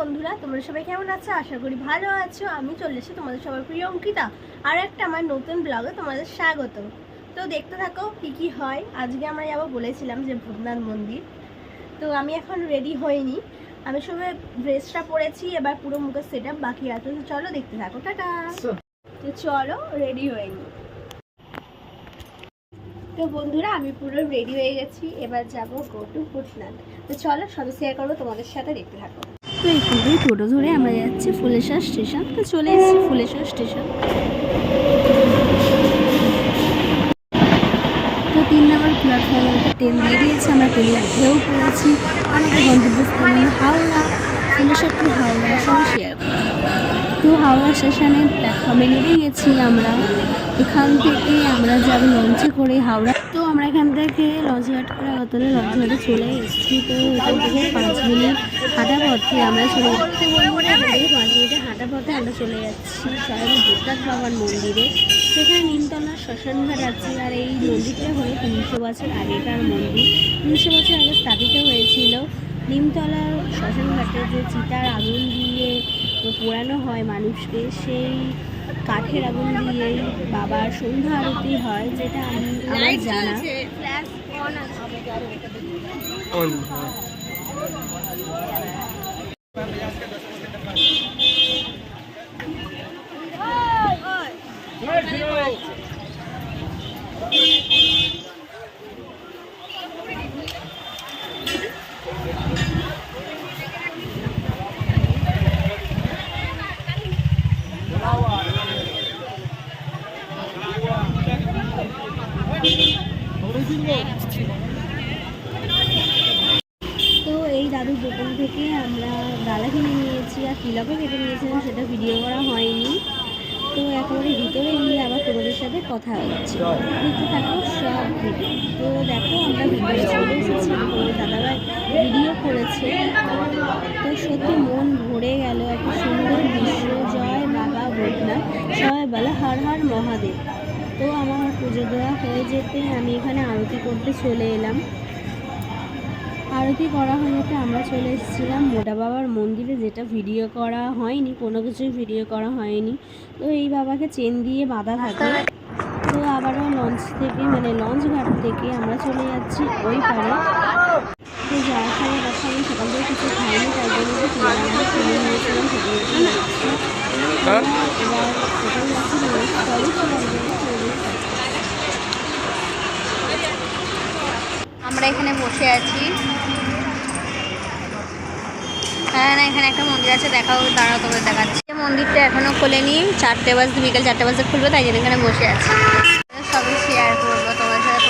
বন্ধুরা তোমরা সবাই কেমন আছো? আশা করি ভালো আছো। আমি চলে এসেছি তোমাদের সবার প্রিয় অঙ্কিতা। আর একটা আমার নতুন ব্লগে তোমাদের স্বাগত তো দেখতে থাকো কি কি হয়। আজকে আমরা যাব বলেছিলাম যে ভূতনাথ মন্দির। তো আমি এখন রেডি হইনি। আমি সবে ড্রেসটা পরেছি এবার পুরো মুখের সেট বাকি আছে। তো চলো দেখতে থাকো। টাটা! তো চলো রেডি হয়নি তো বন্ধুরা আমি পুরো রেডি হয়ে গেছি। এবার যাব গো টু ভূতনাথ তো চলো সব শেয়ার করব তোমাদের সাথে দেখতে থাকো। তো এখান থেকে টোটো ধরে আমরা যাচ্ছি ফুলেশ্বর স্টেশন। তো চলে এসেছি ফুলেশ্বর স্টেশন। তো তিন নম্বর প্ল্যাটফর্মে ট্রেন দিয়ে দিয়েছে, আমরা ট্রেনে উঠেও পড়েছি। আমাদের গন্তব্যস্থান হাওড়া। ফুলেশ্বর টু হাওড়া সবাই শেয়ার তো হাওড়া স্টেশনে প্ল্যাটফর্মে নেমে গেছি আমরা। এখান থেকে আমরা যাব লঞ্চে করে হাওড়া। তো আমরা এখান থেকে লঞ্চ ঘাট করে আগরতলা লঞ্চ ঘাটে চলে এসেছি। তো এখান থেকে পাঁচ মিনিট হাঁটা পথে আমরা চলে যাচ্ছি। পাঁচ মিনিটে হাঁটা পথে আমরা চলে যাচ্ছি। সরাসরি ভূতনাথ বাবার মন্দিরে। সেখানে নিমতলা শ্মশান ঘাট আছে আর এই মন্দিরটা হলো তিনশো বছর আগেকার মন্দির। তিনশো বছর আগে স্থাপিত হয়েছিল। নিমতলার শ্মশান ঘাটে যে চিতার আগুন দিয়ে পোড়ানো হয় মানুষকে, সেই কাঠের আগুন দিয়েই বাবার সন্ধ্যা আরতি হয়, যেটা আমি আমার জানা তো এই দাদুর দোকান থেকে আমরা গালা কিনে নিয়েছি আর তিলকও কেটে নিয়েছিলাম সেটা ভিডিও করা হয়নি। তো একেবারে ভিতরে গিয়ে আবার তোমাদের সাথে কথা হচ্ছে। দেখতে থাকো সব ভিডিও। তো দেখো, আমরা ভিডিও চলে এসেছি দাদাভাই ভিডিও করেছে। তো সত্যি মন ভরে গেল, এত সুন্দর দৃশ্য। জয় বাবা ভূতনাথ সবাই বলে, হর হর মহাদেব। তো আমার পুজো দেওয়া হয়ে যেতে আমি এখানে আরতি করতে চলে এলাম। আরতি করা যেতে আমরা চলে এসেছিলাম মোটা বাবার মন্দিরে, যেটা ভিডিও করা হয়নি, কোনো কিছুই ভিডিও করা হয়নি। তো এই বাবাকে চেন দিয়ে বাঁধা থাকে। তো আবারও লঞ্চ থেকে মানে লঞ্চ ঘাট থেকে আমরা চলে যাচ্ছি ওই পারে তো যার সঙ্গে দেখা, আমি সকাল থেকে কিছু খাইনি, তাই জন্য এবার আমরা এখানে বসে আছি। হ্যাঁ এখানে একটা মন্দির আছে, দেখাও, দাঁড়াও, তোমাদের দেখাচ্ছি। মন্দিরটা এখনও খোলেনি, চারটে বাজে বিকেল চারটে বাজে খুলবে, তাই জন্য এখানে বসে আছি। সবই শেয়ার করব তোমাদের সাথে।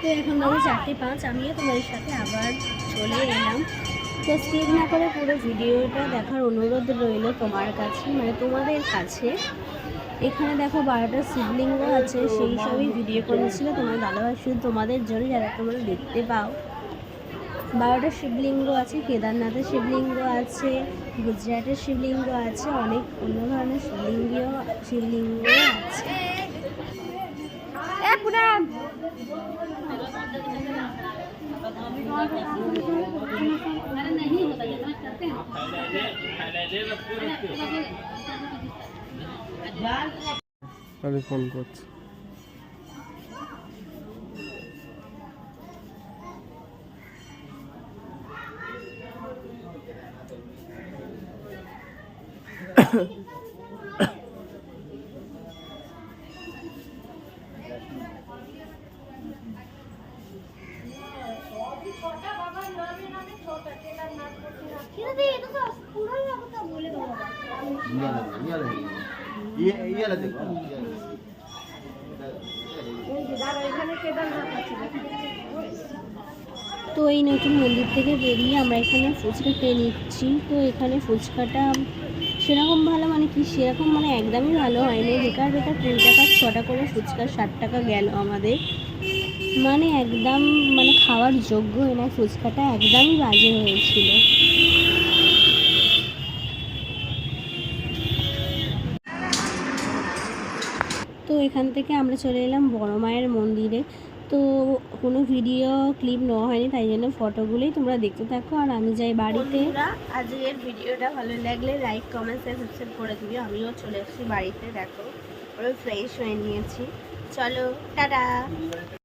তো এখন বাজে চারটে পাঁচ, আমিও তোমাদের সাথে আবার চলে এলাম। তো স্কিপ না করে পুরো ভিডিওটা দেখার অনুরোধ রইল তোমার কাছে মানে তোমাদের কাছে। এখানে দেখো বারোটা শিবলিঙ্গ আছে, সেই সবই ভিডিও করেছিল তোমার দাদাভাই শুধু তোমাদের জন্য যারা তোমরা দেখতে পাও। বারোটা শিবলিঙ্গ আছে, কেদারনাথের শিবলিঙ্গ আছে, গুজরাটের শিবলিঙ্গ আছে, অনেক অন্য ধরনের শিবলিঙ্গ শিবলিঙ্গ আছে। ফোন করছি। তো এই নতুন মন্দির থেকে বেরিয়ে আমরা এখানে ফুচকা খেয়ে নিচ্ছি। তো এখানে ফুচকাটা সেরকম ভালো মানে কি? সেরকম মানে একদমই ভালো হয়নি। বেকার বেকার কুড়ি টাকার ছটা করে ফুচকা, ষাট টাকা গেল আমাদের। মানে একদম মানে খাওয়ার যোগ্য না। ফুচকাটা একদমই বাজে হয়েছিল। তো এখান থেকে আমরা চলে এলাম বড় মায়ের মন্দিরে। তো কোনো ভিডিও ক্লিপ নেওয়া হয়নি, তাই জন্য ফটোগুলোই তোমরা দেখতে থাকো। আর আমি যাই বাড়িতে। আজকের ভিডিওটা ভালো লাগলে লাইক কমেন্ট সাবস্ক্রাইব করে দিবি। আমিও চলে এসেছি বাড়িতে, দেখো। ফ্রেশ হয়ে নিয়েছি। চলো, টাটা!